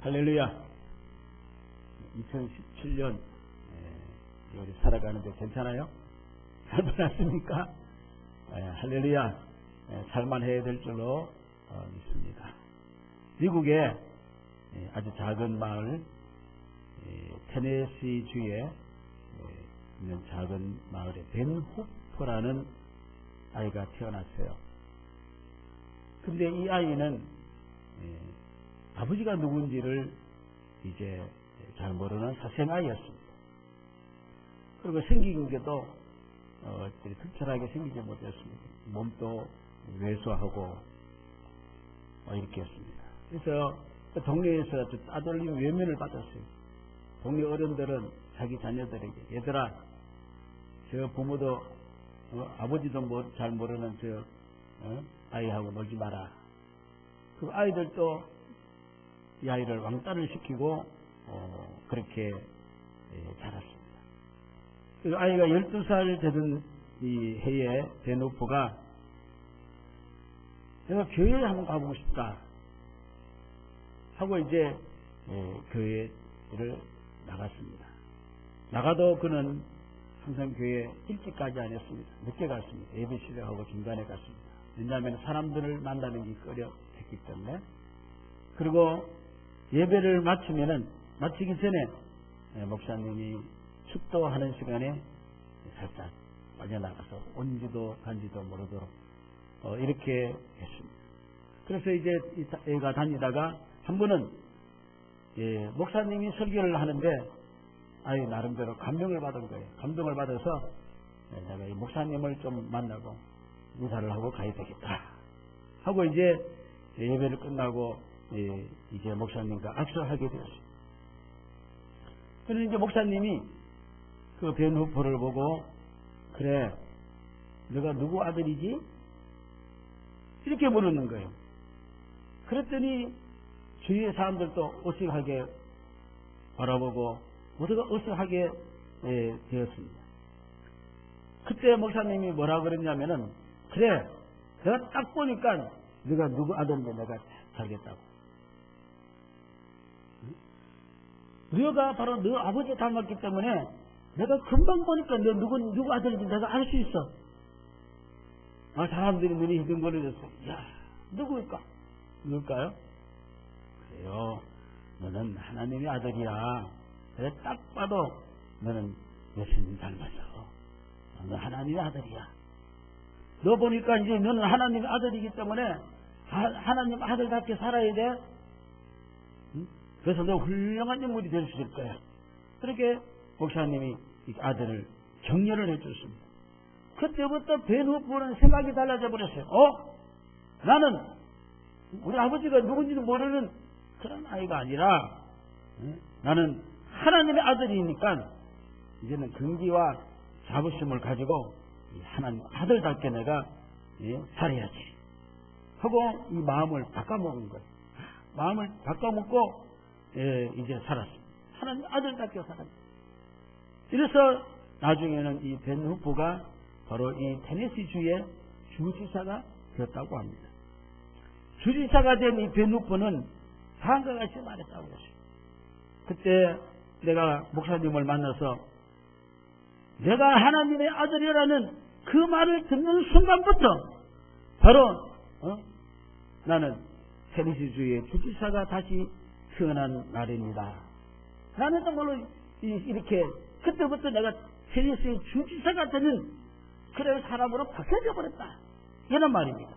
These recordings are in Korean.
할렐루야. 2017년 우리 살아가는데 괜찮아요? 잘 보냈습니까? 예, 할렐루야. 예, 살만해야 될 줄로 어, 믿습니다. 미국의 예, 아주 작은 마을 테네시 주에 있는 작은 마을에 벤 후퍼라는 아이가 태어났어요. 근데 이 아이는 아버지가 누군지를 이제 잘 모르는 사생아이였습니다. 그리고 생긴 게도 어, 특별하게 생기지 못했습니다. 몸도 왜소하고 어, 이렇게 했습니다. 그래서 그 동네에서 따돌림 외면을 받았어요. 동네 어른들은 자기 자녀들에게 얘들아 저 부모도 어, 아버지도 뭐, 잘 모르는 저 어? 아이하고 놀지 마라. 그 아이들도 이 아이를 왕따를 시키고 어, 그렇게 예, 자랐습니다. 그 아이가 12살 되던 이 해에 베노프가 내가 교회에 한번 가보고 싶다 하고 이제 예, 교회를 나갔습니다. 나가도 그는 항상 교회 일찍 가지 않았습니다. 늦게 갔습니다. 예배 시대하고 중간에 갔습니다. 왜냐하면 사람들을 만나는 게 꺼려 했기 때문에 그리고 예배를 마치면은 마치기 전에 예, 목사님이 축도하는 시간에 살짝 빠져나가서 온지도 간지도 모르도록 어, 이렇게 했습니다. 그래서 이제 애가 다니다가 한 번은 예, 목사님이 설교를 하는데 아이 나름대로 감명을 받은 거예요. 감동을 받아서 예, 내가 이 목사님을 좀 만나고 인사를 하고 가야 되겠다 하고 이제 예배를 끝나고 예, 이제 목사님과 악수하게 되었습니다. 그런데 이제 목사님이 그 변후포를 보고 그래 너가 누구 아들이지? 이렇게 물었는 거예요. 그랬더니 주위의 사람들도 어색하게 바라보고 모두가 어색하게 예, 되었습니다. 그때 목사님이 뭐라 그랬냐면은 그래 내가 딱 보니까 네가 누구 아들인데 내가 살겠다고. 너가 바로 너 아버지 닮았기 때문에 내가 금방 보니까 너 누구, 누구 아들인지 내가 알 수 있어. 아, 사람들이 눈이 희둥거려졌어. 야, 누구일까? 누굴까요? 그래요. 너는 하나님의 아들이야. 그래, 딱 봐도 너는 예수님 닮았어. 너는 하나님의 아들이야. 너 보니까 이제 너는 하나님의 아들이기 때문에 하, 나님 아들답게 살아야 돼. 응? 그래서 너 훌륭한 인물이 될 수 있을 거야. 그렇게 목사님이 아들을 격려를 해줬습니다. 그때부터 베누프는 생각이 달라져 버렸어요. 어? 나는 우리 아버지가 누군지도 모르는 그런 아이가 아니라 나는 하나님의 아들이니까 이제는 긍지와 자부심을 가지고 하나님 아들답게 내가 예, 살아야지 하고 이 마음을 바꿔먹은 거예요. 마음을 바꿔먹고 예, 이제 살았습니다. 하나님 아들답게 살았습니다. 이래서 나중에는 이 벤 후프가 바로 이 테네시 주의 주지사가 되었다고 합니다. 주지사가 된 이 벤 후프는 다음과 같이 말했다고 했어요. 그때 내가 목사님을 만나서 내가 하나님의 아들이라는 그 말을 듣는 순간부터 바로 어? 나는 테네시 주의 주지사가 다시 태어난 날입니다. 나는 정말로 이렇게 그때부터 내가 테니스의 주지사가 되는 그런 사람으로 바뀌어져 버렸다. 이런 말입니다.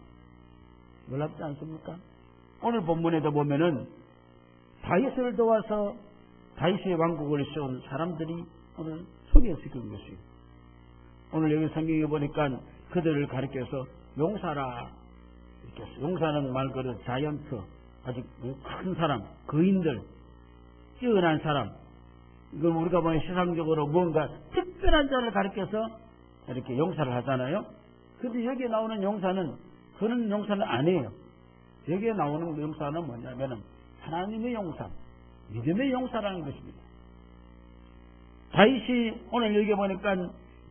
놀랍지 않습니까? 오늘 본문에도 보면은 다윗을 도와서 다윗의 왕국을 세운 사람들이 오늘 소개시킨 것이에요. 오늘 여기 성경에 보니까 그들을 가리켜서 용사라. 용사는 말 그대로 자이언트 아주 큰 사람, 거인들, 뛰어난 사람, 이걸 우리가 보면 세상적으로 뭔가 특별한 자를 가리켜서 이렇게 용사를 하잖아요. 근데 여기에 나오는 용사는 그런 용사는 아니에요. 여기에 나오는 용사는 뭐냐면은 하나님의 용사, 믿음의 용사라는 것입니다. 다윗이 오늘 여기 보니까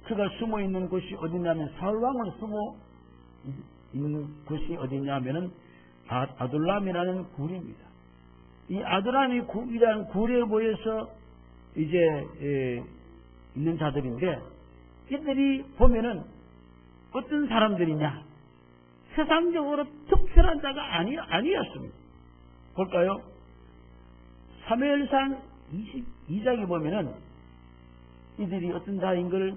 그가 숨어 있는 곳이 어디냐면 사울왕을 숨어 있는 곳이 어디냐면은 아, 아둘람이라는 굴입니다. 이 아드람이 이란 구례에 모여서 이제 에, 있는 자들인데 이들이 보면은 어떤 사람들이냐 세상적으로 특별한 자가 아니 아니었습니다. 볼까요? 사무엘상 22장에 보면은 이들이 어떤 자인 걸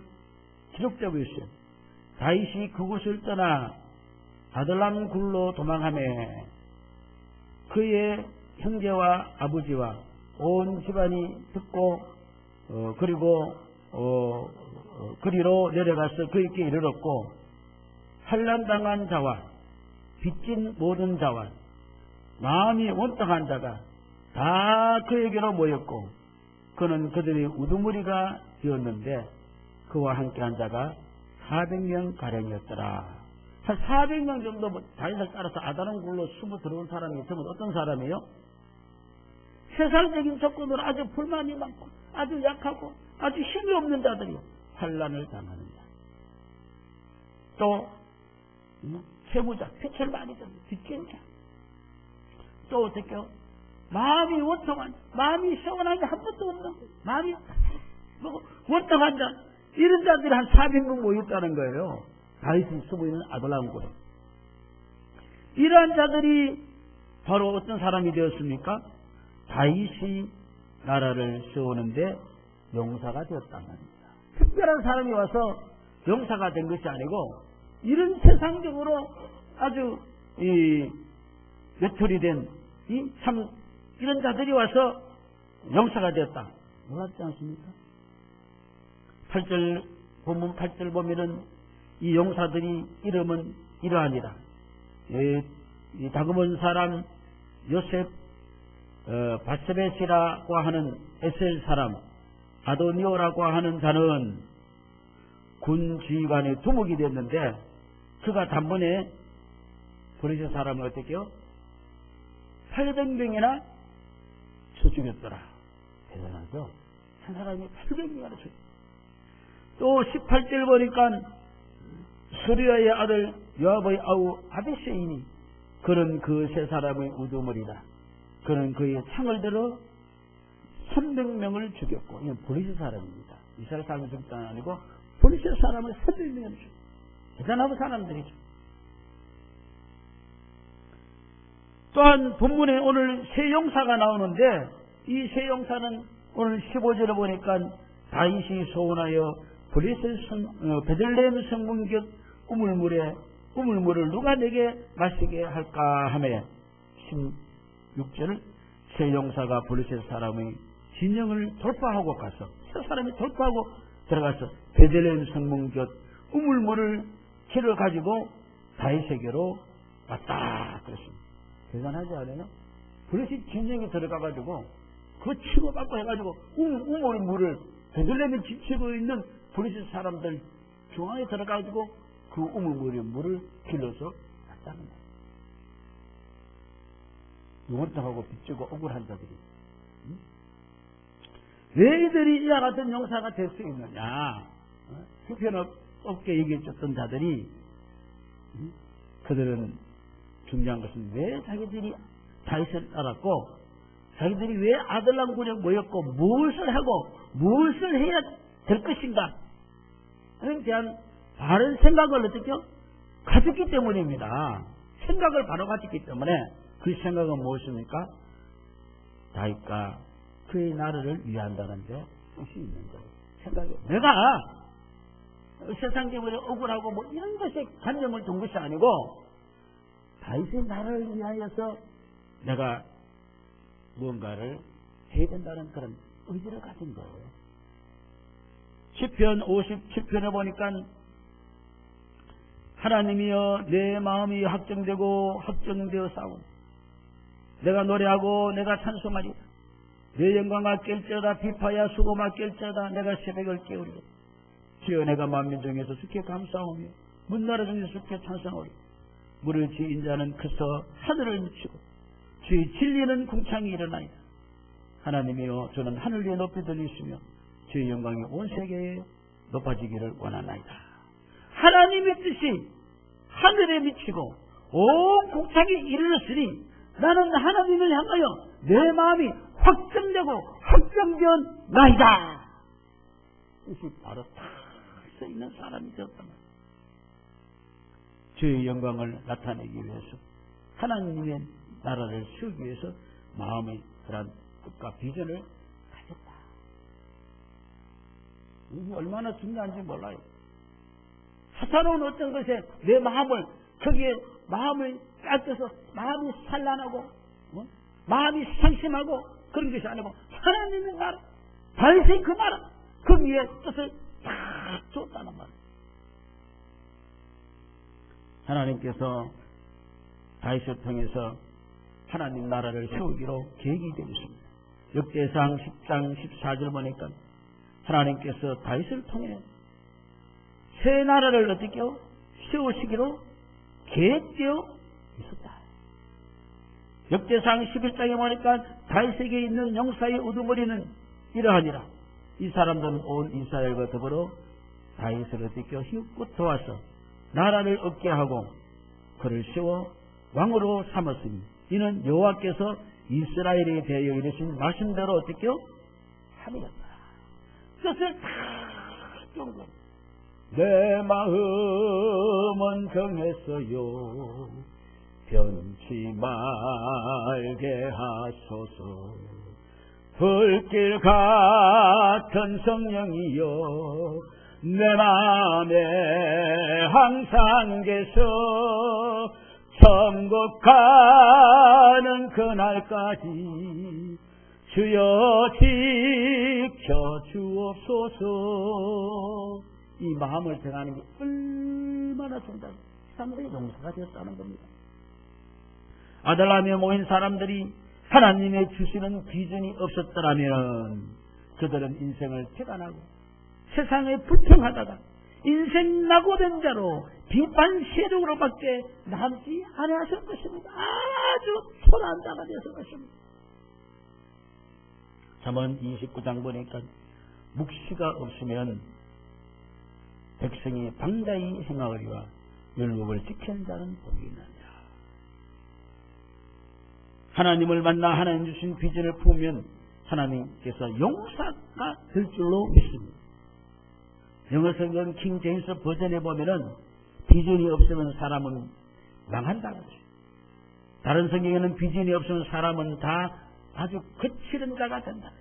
기록되고 있어요. 다윗이 그곳을 떠나 아들람 굴로 도망하매 그의 형제와 아버지와 온 집안이 듣고 어, 그리고 어, 어, 그리로 내려가서 그에게 이르렀고 환란당한 자와 빚진 모든 자와 마음이 원통한 자가 다 그에게로 모였고 그는 그들의 우두머리가 되었는데 그와 함께한 자가 400명 가량이었더라. 한 400명 정도 뭐 다윗을 따라서 아다람 굴로 숨어 들어온 사람이 전부 어떤 사람이에요? 세상적인 조건으로 아주 불만이 많고 아주 약하고 아주 힘이 없는 자들이 환란을 자. 또 채무자, 폐철 많이 든 빚진 자. 또 어떻게 요? 마음이 원통한, 마음이 시원한 게 한 번도 없는 거 마음이 뭐 원통한 자. 이런 자들이 한 400명 모였다는 거예요. 다윗이 쓰고 있는 아들람굴에. 이러한 자들이 바로 어떤 사람이 되었습니까? 다윗이 나라를 세우는데 용사가 되었단 말입니다. 특별한 사람이 와서 용사가 된 것이 아니고 이런 세상적으로 아주 이 외톨이 된이참 이런 자들이 와서 용사가 되었다. 몰랐지 않습니까? 8절 본문 8절 보면은 이 용사들이 이름은 이러하니라. 이, 이 다그몬 사람 요셉 어, 바스베시라고 하는 에셀 사람 아도니오라고 하는 자는 군 지휘관의 두목이 됐는데 그가 단번에 보리세 사람을 어떻게요? 800명이나 쳐 죽였더라. 대단하죠? 한 사람이 800명이나 쳐 죽였다. 또 18절 보니까 수리아의 아들 요압의 아우 아비세인이 그는 그세 사람의 우두머리다. 그는 그의 창을 들어 300명을 죽였고 이건 보리스 사람입니다. 이스라엘 사람이 죽던 아니고 보리스 사람을 300명을 죽였고 대단한 사람들이죠. 또한 본문에 오늘 세 용사가 나오는데 이 세 용사는 오늘 15절에 보니까 다윗이 소원하여 브리스 성, 어, 베들레헴 성문격 우물물에 우물물을 누가 내게 마시게 할까 하며 16절 세 용사가 블레셋 사람의 진영을 돌파하고 가서 세 사람이 돌파하고 들어가서 베들레헴 성문 곁 우물물을 키를 가지고 다윗에게로 왔다 그랬습니다. 대단하지 않아요? 블레셋 진영에 들어가 가지고 그 치고받고 해가지고 우물물을 베들레헴에 지치고 있는 브리스 사람들 중앙에 들어가지고 그 우물물에 물을 길러서 왔다는 거예요. 원통하고 빚지고 억울한 자들이. 응? 왜 이들이 이와 같은 용사가 될 수 있느냐? 어? 형편없게 얘기해줬던 자들이 응? 그들은 중요한 것은 왜 자기들이 다윗을 따랐고 자기들이 왜 아들랑군에 모였고 무엇을 하고 무엇을 해야 될 것인가 에 대한 바른 생각을 어떻게 가졌기 때문입니다. 생각을 바로 가졌기 때문에 그 생각은 무엇입니까? 다윗과 그의 나라를 위한다는 데 뜻이 있는 거예요. 생각이 내가 세상 때문에 억울하고 뭐 이런 것에 관념을 둔 것이 아니고 다윗의 나라를 위하여서 내가 무언가를 해야 된다는 그런 의지를 가진 거예요. 10편 57편에 보니까 하나님이여 내 마음이 확정되고 확정되어 싸운 내가 노래하고 내가 찬송하리 내 영광을 깰지어다 비파야 수고마 깰지어다 내가 새벽을 깨우리라. 주여 내가 만민 중에서 숙해 감사하며 문나라 중에서 숙해 찬송하리. 물을 지인 자는 크서 하늘을 미치고 주의 진리는 궁창이 일어나이다. 하나님이여 저는 하늘 위에 높이 들리시며 주의 영광이 온 세계에 높아지기를 원하나이다. 하나님의 뜻이 하늘에 미치고 온 국창에 이르렀으니 나는 하나님을 향하여 내 마음이 확정되고 확정된 나이다. 이것이 바로 다서 있는 사람이 말이에요. 주의 영광을 나타내기 위해서 하나님의 나라를 세우기 위해서 마음의 그런 뜻과 비전을 가졌다. 이게 얼마나 중요한지 몰라요. 사사로운 어떤 것에 내 마음을 거기에 마음을 뺏겨서 마음이 산란하고 어? 마음이 상심하고 그런 것이 아니고 하나님의 나라 다윗의 그 나라 그 위에 뜻을 다 줬다는 말이에요. 하나님께서 다윗을 통해서 하나님 나라를 세우기로 계획이 되어 있습니다. 역대상 10장 14절 보니까 하나님께서 다윗을 통해 새 나라를 어떻게 세우시기로 계획되어 있었다. 역대상 11장에 보니까 다윗에게 있는 용사의 우두머리는 이러하니라. 이 사람들은 온 이스라엘과 더불어 다윗을 어떻게 힘껏 도와서 나라를 얻게 하고 그를 세워 왕으로 삼았으니 이는 여호와께서 이스라엘에 대하여 이르신 말씀대로 어떻게 하리였다. 뜻을 다 내 마음은 정했어요. 변치 말게 하소서. 불길 같은 성령이여 내 마음에 항상 계셔 천국 가는 그날까지 주여 지켜 주옵소서 이 마음을 정하는 게 얼마나 중요한 사람들의 용서가 되었다는 겁니다. 아들라며 모인 사람들이 하나님의 주시는 비전이 없었더라면 그들은 인생을 태관하고 세상에 불평하다가 인생 낙오된 자로 비판 세력으로밖에 남지 않았을 것입니다. 아주 초라한 자가 되었을 것입니다. 잠언 29장 보니까 묵시가 없으면 백성이 방다히 행하거리와 율법을 지키는 자는 복이 있느니라. 하나님을 만나 하나님 주신 비전을 품으면 하나님께서 용사가 될 줄로 믿습니다. 영어 성경 킹 제임스 버전에 보면은 비전이 없으면 사람은 망한다고 그죠. 다른 성경에는 비전이 없으면 사람은 다 아주 거칠은 자가 된다.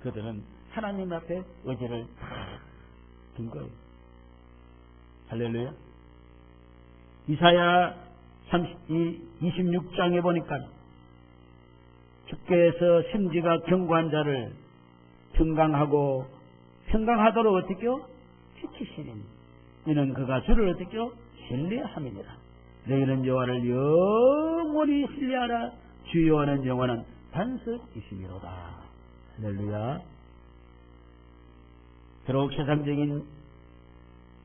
그들은 하나님 앞에 의지를 다둔 거예요. 할렐루야. 이사야 26장에 보니까 주께서 심지가 경고한 자를 평강하고 평강하도록 어떻게요? 지키시니 이는 그가 주를 어떻게요? 신뢰함이니라. 너희는 여호와를 영원히 신뢰하라. 주 여호와는 영원한 반석이시미로다. 할렐루야. 비록 세상적인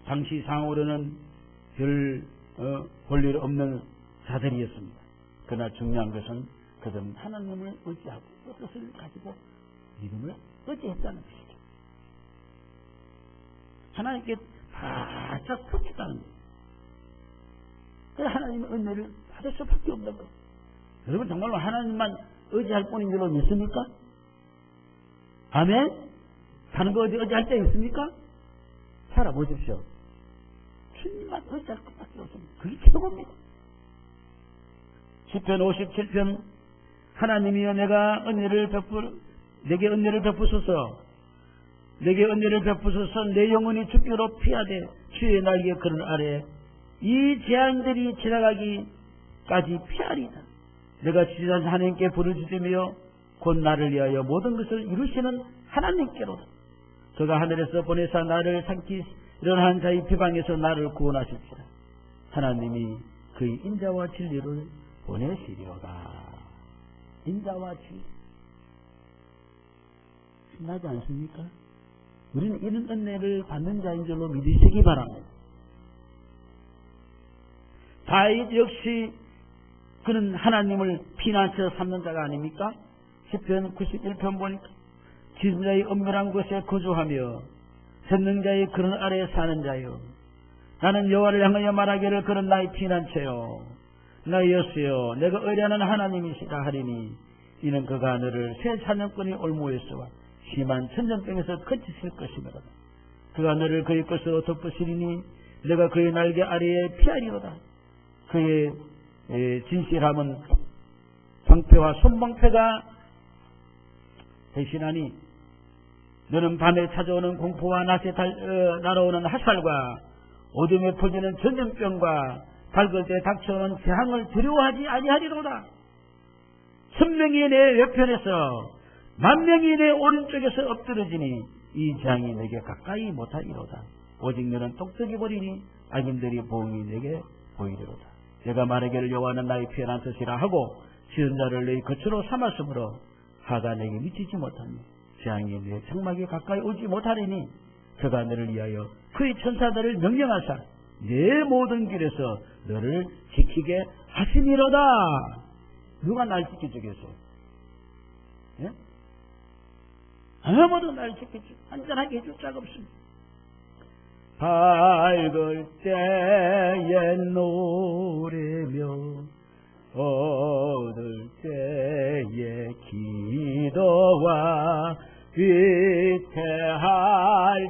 당시상으로는 별 어, 볼일 없는 자들이었습니다. 그러나 중요한 것은 그들은 하나님을 의지하고 뜻을 가지고 믿음을 의지했다는 것이죠. 하나님께 바짝 붙였다는 거예요. 그래서 하나님의 은혜를 받을 수밖에 없는 거예요. 여러분 정말로 하나님만 의지할 뿐인 줄로 믿습니까? 아멘? 다른 거 어디 의지할 때 있습니까? 살아보십시오. 주님만 의지할 것밖에 없습니다. 그게 최고입니다. 10편 57편 하나님이여 내가 은혜를 베풀 내게 은혜를 베푸소서 내게 은혜를 베푸소서 내 영혼이 죽기로 피하되 주의 날개 그늘 아래 이 재앙들이 지나가기까지 피하리다 내가 지지한 하나님께 부르짖으며 곧 나를 위하여 모든 것을 이루시는 하나님께로 그가 하늘에서 보내사 나를 삼키 일어난 자의 비방에서 나를 구원하실지라 하나님이 그의 인자와 진리를 보내시리로다 인자와 진리 신나지 않습니까? 우리는 이런 은혜를 받는 자인 줄로 믿으시기 바랍니다. 다윗 역시 그는 하나님을 피난처 삼는 자가 아닙니까? 10편 91편 보니까 지존자의 엄밀한 곳에 거주하며 전능자의 그런 아래에 사는 자요. 나는 여호와를 향하여 말하기를 그런 나의 피난처요. 나이였어요. 내가 의뢰하는 하나님이시다 하리니 이는 그가 너를 새 사냥꾼이 올무에서와 심한 천년병에서 건지실 것이므로다. 그가 너를 그의 것으로 덮으시리니 내가 그의 날개 아래에 피하리로다. 그의 진실함은 방패와 손방패가 대신하니 너는 밤에 찾아오는 공포와 낮에 달, 어, 날아오는 화살과 어둠에 퍼지는 전염병과 밝을 때 닥쳐오는 재앙을 두려워하지 아니하리로다. 천명이 내 옆편에서 만명이 내 오른쪽에서 엎드러지니 이 재앙이 내게 가까이 못하리로다. 오직 너는 똑똑히 버리니 악인들이 보응이 내게 보이리로다. 내가 말하기를 여호와는 나의 피어난 뜻이라 하고 지은 자를 내 거처로 삼았으므로 하가 내게 미치지 못하니 재앙이 내 장막에 가까이 오지 못하리니 그가 너를 위하여 그의 천사들을 명령하사 내 모든 길에서 너를 지키게 하시니로다. 누가 날 지켜주겠어요? 예? 아무도 날 지켜주, 안전하게 해줄 자가 없습니다. 밝을 때에 노래며 어둘 때에 기도와 위태할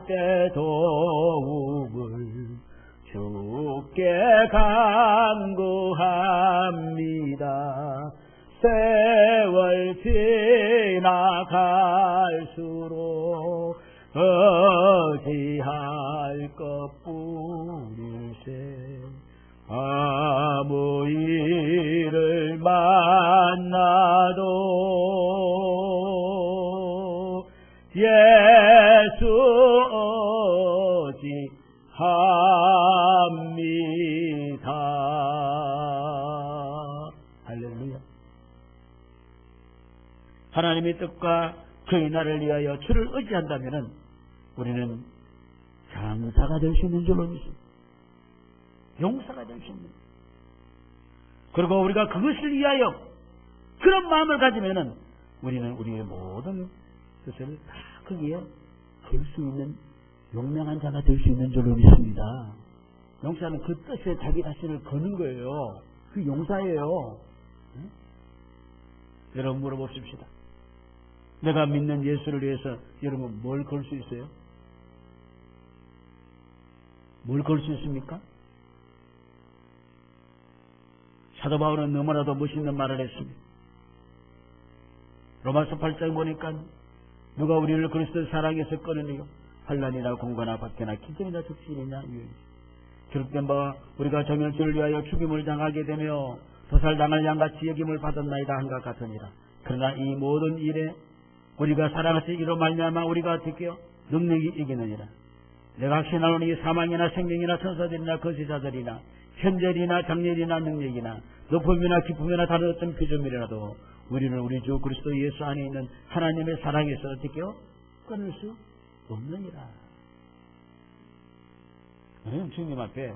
때 도움을 주께 간구합니다. 세월 지나갈수록 어지할 것뿐일세 아무 일을 만나도 예수 오지 합니다. 할렐루야. 하나님의 뜻과 그의 나를 위하여 주를 의지한다면 우리는 장사가 될 수 있는 줄로 믿습니다. 용사가 될 수 있는. 그리고 우리가 그것을 위하여 그런 마음을 가지면은 우리는 우리의 모든 것을 다 거기에 걸 수 있는 용맹한 자가 될 수 있는 줄로 믿습니다. 용사는 그 뜻에 자기 자신을 거는 거예요. 그 용사예요. 응? 여러분 물어봅시다. 내가 믿는 예수를 위해서 여러분 뭘 걸 수 있어요? 뭘 걸 수 있습니까? 사도 바울은 너무나도 멋있는 말을 했습니다. 로마서 8장 보니까 누가 우리를 그리스도 사랑해서 끊으니요 환란이나 공고나 박해나 기근이나 적신이냐 기록된 바와 우리가 정열주를 위하여 죽임을 당하게 되며 도살당할 양같이 여김을 받았나이다 한것 같으니라. 그러나 이 모든 일에 우리가 사랑하시 이로 말미암아 우리가 어떻게요? 능력이 이기느니라. 내가 확신하노니 사망이나 생명이나 천사들이나 거시자들이나 현절이나 장렬이나 능력이나 높음이나 기쁨이나 다른 어떤 표정이라도 우리는 우리 주 그리스도 예수 안에 있는 하나님의 사랑에서 어떻게요? 끊을 수 없느니라. 우리는 주님 앞에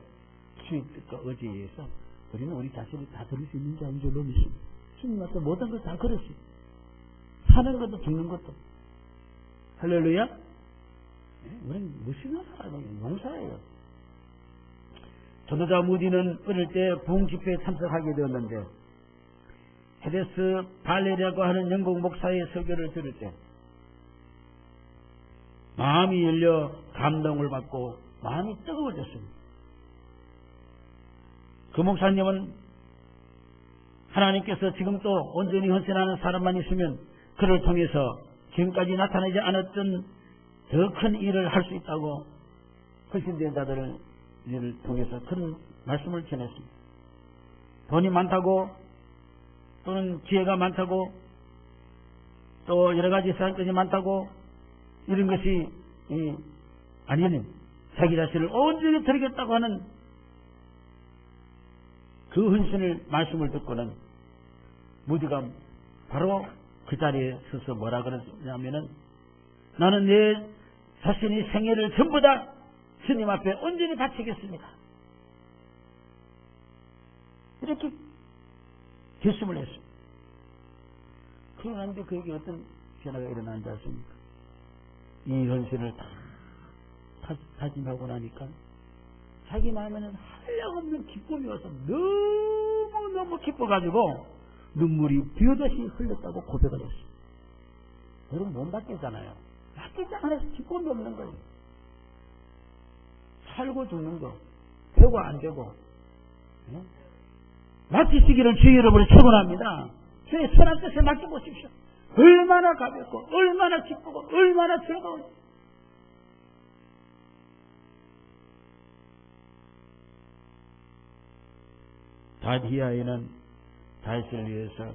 주의 뜻과 의지에 의해서 우리는 우리 자신을 다 들을 수 있는 자인 줄로 믿습니다. 주님 앞에 모든 걸 다 걸었어요. 사는 것도 죽는 것도. 할렐루야? 우리는 무심한 사람이에요. 용사예요. 전도자 무디는 어릴 때 부흥 집회에 참석하게 되었는데 헤데스 발레라고 하는 영국 목사의 설교를 들을 때 마음이 열려 감동을 받고 마음이 뜨거워졌습니다. 그 목사님은 하나님께서 지금 또 온전히 헌신하는 사람만 있으면 그를 통해서 지금까지 나타나지 않았던 더 큰 일을 할 수 있다고 헌신된 자들을 통해서 그런 말씀을 전했습니다. 돈이 많다고 또는 기회가 많다고 또 여러 가지 사항들이 많다고 이런 것이 아니면 자기 자신을 온전히 드리겠다고 하는 그 헌신을 말씀을 듣고는 무디가 바로 그 자리에 서서 뭐라 그러냐면은 나는 내 자신이 생애를 전부 다 주님 앞에 온전히 바치겠습니다. 이렇게 결심을 했습니다. 그러는데 그에게 어떤 변화가 일어난지 아십니까? 이 현실을 다 다짐하고 나니까 자기 마음에는 한량없는 기쁨이 와서 너무 너무너무 기뻐가지고 눈물이 비오듯이 흘렸다고 고백을 했어요. 여러분 못 받겠잖아요. 받겠지 않아서 기쁨이 없는 거예요. 살고 죽는 거 되고 안 되고 예? 맡기시기를 주의 여러분을 축원합니다. 주의 선한 뜻에 맡겨보십시오. 얼마나 가볍고 얼마나 기쁘고 얼마나 즐거운 다디아에는 다윗을 위해서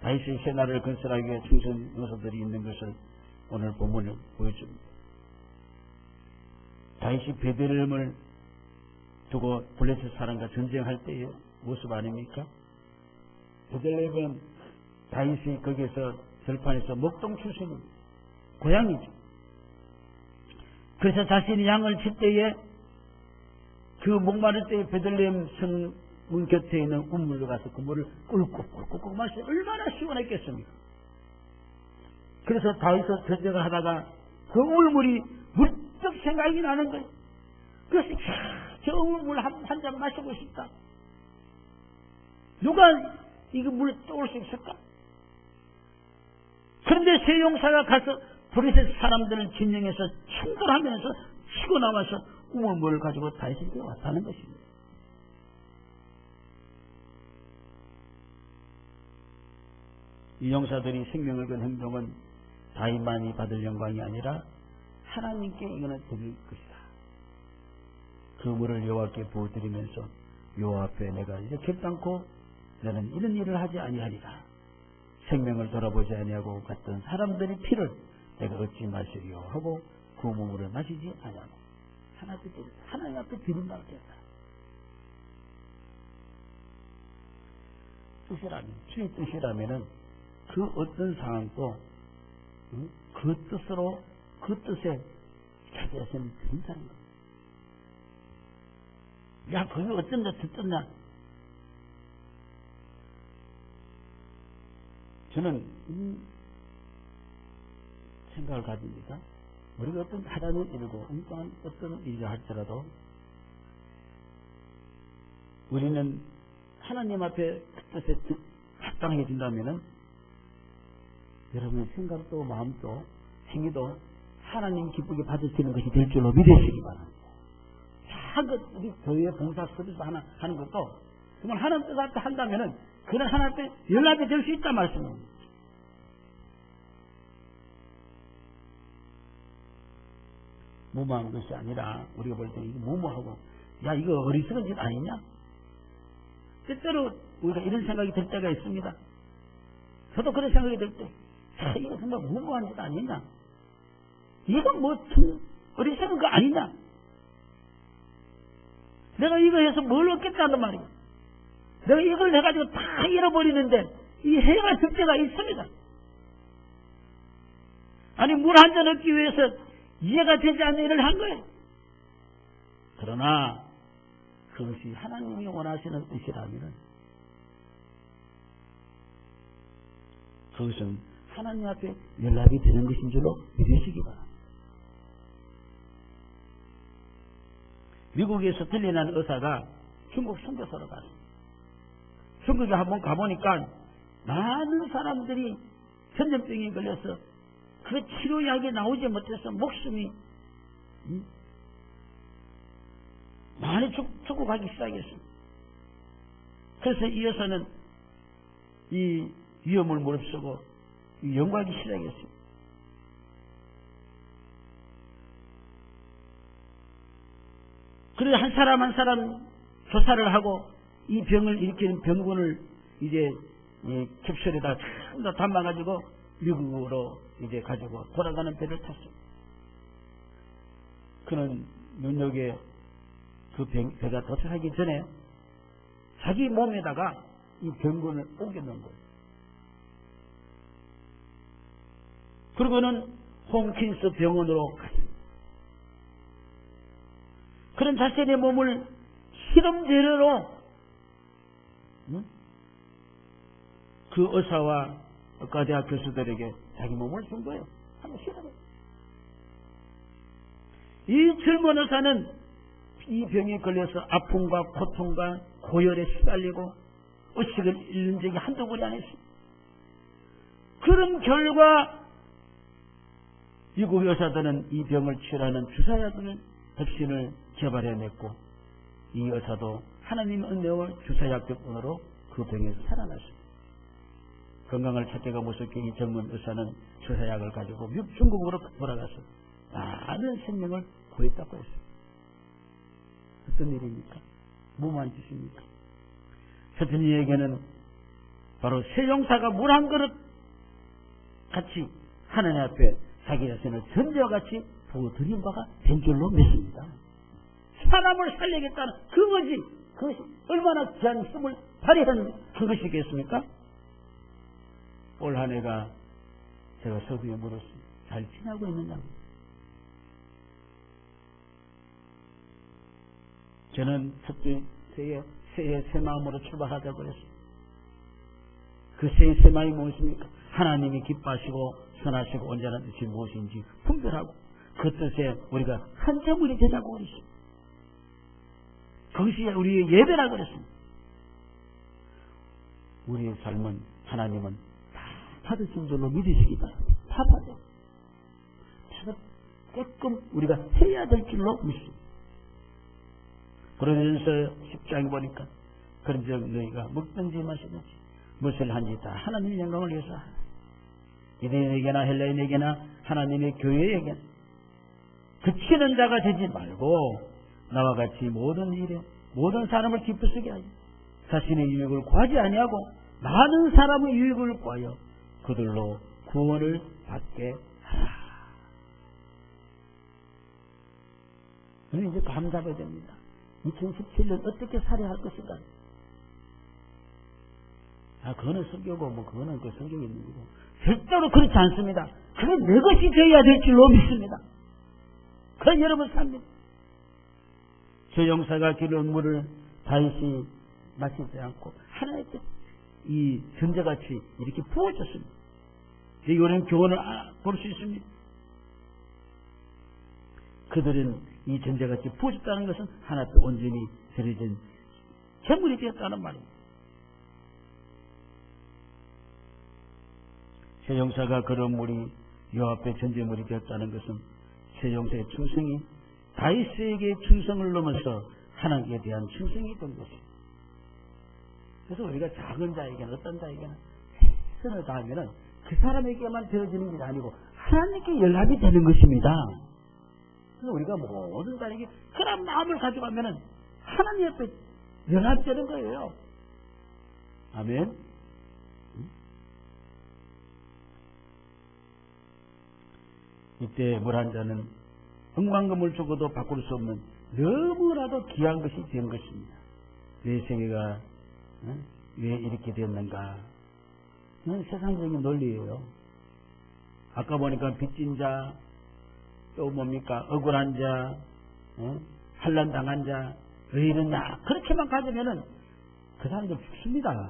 다윗의 새나를 건설하기 위해 충성 요소들이 있는 것을 오늘 본문을 보여줍니다. 다윗이 베들레헴을 두고 블레셋 사람과 전쟁할 때의 모습 아닙니까? 베들레헴은 다윗이 거기에서 절판에서 목동 출신입니다. 고향이죠. 그래서 자신이 양을 칠 때에 그 목마를 때에 베들레헴 성문 곁에 있는 우물로 가서 그 물을 꿀꺽꿀꺽 마시 얼마나 시원했겠습니까? 그래서 다윗은 전쟁을 하다가 그 우물이 문득 생각이 나는 거예요. 그래서 저 우물 한잔 마시고 싶다. 누가 이거 물 떠올 수 있을까? 그런데 세 용사가 가서 브리셋 사람들을 진영해서 충돌하면서 치고 나와서 우물물을 가지고 다윗에게 왔다는 것입니다. 이 용사들이 생명을 건 행동은 다윗만이 받을 영광이 아니라 하나님께 이거는 드릴 것이다. 그 물을 여호와께 부어드리면서 여호와 앞에 내가 이제 결단코 너는 이런 일을 하지 아니하리라. 생명을 돌아보지 아니하고 갔던 사람들의 피를 내가 얻지 마시리요 하고 그 몸을 마시지 아니하고 하나님 앞에 하나님 앞에 비린다고 했다. 뜻이라면 주의 뜻이라면은 그 어떤 상황도 응? 그 뜻으로 그 뜻에 자기에서는 드린다는 거야. 야, 그게 어쩐다 듣었냐? 저는 이 생각을 가집니다. 우리가 어떤 하라는 일이고 엉뚱한 어떤 일을 할지라도 우리는 하나님 앞에 그 뜻에 합당해 준다면은 여러분의 생각도 마음도 행위도 하나님 기쁘게 받으시는 것이 될 줄로 믿으시기 바랍니다. 작은 우리 교회 봉사 서비스 하나 하는 것도 정말 하나님 뜻 앞에 한다면은 그런 하나님 앞에 연락이 될 수 있다 말씀입니다. 무모한 것이 아니라 우리가 볼 때 이거 무모하고 야 이거 어리석은 짓 아니냐? 때때로 우리가 이런 생각이 들 때가 있습니다. 저도 그런 생각이 들 때, 야, 이거 정말 무모한 짓 아니냐? 이건 뭐, 참, 어리석은 거 아니냐? 내가 이거 해서 뭘 얻겠다는 말이야. 내가 이걸 해가지고 다 잃어버리는데, 이 해가 적재가 있습니다. 아니, 물 한 잔 얻기 위해서 이해가 되지 않는 일을 한 거예요. 그러나, 그것이 하나님이 원하시는 뜻이라면, 그것은 하나님 앞에 연락이 되는 것인 줄로 믿으시기 바랍니다. 미국에서 들려난 의사가 중국 선교사로 갔어요. 중국에 한번 가보니까 많은 사람들이 전염병에 걸려서 그 치료약이 나오지 못해서 목숨이 음? 많이 죽, 죽고 가기 시작했습니다. 그래서 이 여사는 이 위험을 무릅쓰고 연구하기 시작했습니다. 그래서 한 사람 한 사람 조사를 하고 이 병을 일으키는 병군을 이제 캡슐에다 전부 다 담아가지고 미국으로 이제 가지고 돌아가는 배를 탔어요. 그는 눈역에 그 배가 도착하기 전에 자기 몸에다가 이 병군을 옮겨놓은 거예요. 그리고는 홈킨스 병원으로 갔습니다. 그런 자신의 몸을 실험 재료로 그 의사와 의과대학 교수들에게 자기 몸을 준 거예요. 한번 실험해. 이 젊은 의사는 이 병에 걸려서 아픔과 고통과 고열에 시달리고 의식을 잃는 적이 한두 번이 아니었습니다. 그런 결과 미국 의사들은 이 병을 치료하는 주사약을 백신을 개발해냈고 이 의사도 하나님의 은혜와 주사약 덕분으로 그 병에서 살아났습니다. 건강을 찾기가 무섭게 이 젊은 의사는 주사약을 가지고 중국으로 돌아가서 많은 생명을 구했다고 했습니다. 어떤 일입니까? 뭐만 짓입니까? 서준이에게는 바로 세 용사가 물 한 그릇 같이 하나님 앞에 자기 자신을 전제와 같이 부어드린 바가 된 줄로 믿습니다. 사람을 살리겠다는 그것이 그것이 얼마나 귀한 힘을 발휘하는 그것이겠습니까? 올 한 해가 제가 서두에 물었습니다. 잘 지나고 있느냐고. 저는 첫째 새해, 새해 새 마음으로 출발하자고 그랬습니다. 그 새해 새 마음이 무엇입니까? 하나님이 기뻐하시고 선하시고 온전한 뜻이 무엇인지 분별하고 그 뜻에 우리가 한 제물이 되자고 그랬습니다. 그것이 우리의 예배라고 그랬습니다. 우리의 삶은 하나님은 다 받으신 줄로 믿으시기 바랍니다. 다 받아. 받게끔 우리가 해야 될 줄로 믿습니다. 그러면서 10장에 보니까 그런즉 너희가 먹든지 마시든지 무엇을 한지 다 하나님의 영광을 위해서 하라. 유대인에게나 헬라인에게나 하나님의 교회에게 그치는 자가 되지 말고 나와 같이 모든 일에 모든 사람을 기쁘시게 하여 자신의 유익을 구하지 아니하고 많은 사람의 유익을 구하여 그들로 구원을 받게 하라. 우리는 이제 감사해야 됩니다. 2017년 어떻게 살아야 할 것인가? 아, 그거는 성경고, 뭐, 그거는 그 성경에 있는 거고. 절대로 그렇지 않습니다. 그게 내 것이 되어야 될 줄로 믿습니다. 그건 여러분 삽니다. 저 용사가 기른 물을 다시 마시지 않고 하나의 뜻 이 전자같이 이렇게 부어졌습니다. 이거는 교훈을 아, 볼수 있습니다. 그들은 이 전자같이 부어졌다는 것은 하나 앞에 온전히 들여진 재물이 되었다는 말입니다. 세용사가 그런 물이 요 앞에 전제물이 되었다는 것은 세용사의 충성이 다이스에게 충성을 넘어서 하나님께 대한 충성이 된 것입니다. 그래서 우리가 작은 자에게는 어떤 자에게는 최선을 다하면은 그 사람에게만 되어지는 게 아니고 하나님께 연락이 되는 것입니다. 그래서 우리가 모든 자에게 그런 마음을 가져가면은 하나님 앞에 연합되는 거예요. 아멘. 이때 물 한 잔은 은광금을 주고도 바꿀 수 없는 너무나도 귀한 것이 된 것입니다. 내 생애가 어? 왜 이렇게 됐는가? 이건 세상적인 논리예요. 아까 보니까 빚진 자, 또 뭡니까? 억울한 자, 어? 한란당한 자, 왜 이러냐? 그렇게만 가지면은 그 사람들 죽습니다.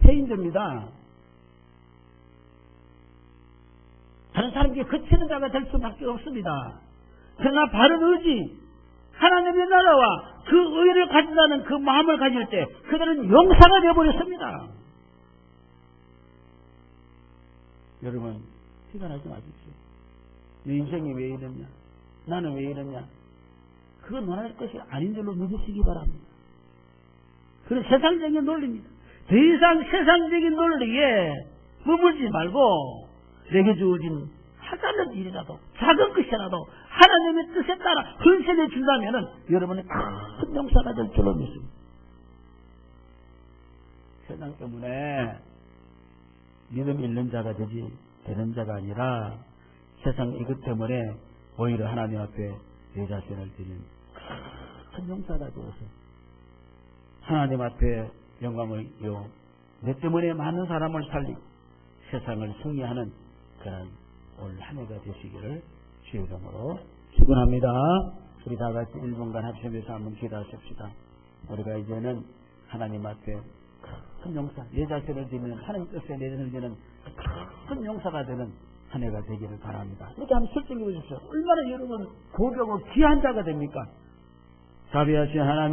폐인됩니다. 다른 사람에게 그치는 자가 될 수밖에 없습니다. 그러나 바른 의지, 하나님의 나라와 그 의를 가진다는 그 마음을 가질 때 그들은 용사가 되어버렸습니다. 여러분, 나지 마십시오. 내 인생이 왜 이랬냐? 나는 왜 이랬냐? 그건 논할 것이 아닌 줄로 믿으시기 바랍니다. 그런 세상적인 논리입니다. 더 이상 세상적인 논리에 머물지 말고 내게 주어진 하자는 일이라도 작은 것이라도 하나님의 뜻에 따라 헌신해 준다면 여러분의 큰 용사가 될 줄로 믿습니다. 세상 때문에 믿음 잃는 자가 되지 되는 자가 아니라 세상 이것 때문에 오히려 하나님 앞에 내 자신을 드리는 큰 용사가 되어서 하나님 앞에 영광을 이어 내 때문에 많은 사람을 살리고 세상을 승리하는 그런 올 한 해가 되시기를 주의 이름으로 축원합니다. 우리 다 같이 1분간 합심해서 한번 기도하십시다. 우리가 이제는 하나님 앞에 큰 용사, 내 자신을 드리는 하나님 뜻에 내 자신을 드리는 큰 용사가 되는 한 해가 되기를 바랍니다. 이렇게 한번 설정해 보십시오. 얼마나 여러분 고병고 귀한 자가 됩니까? 자비하신 하나님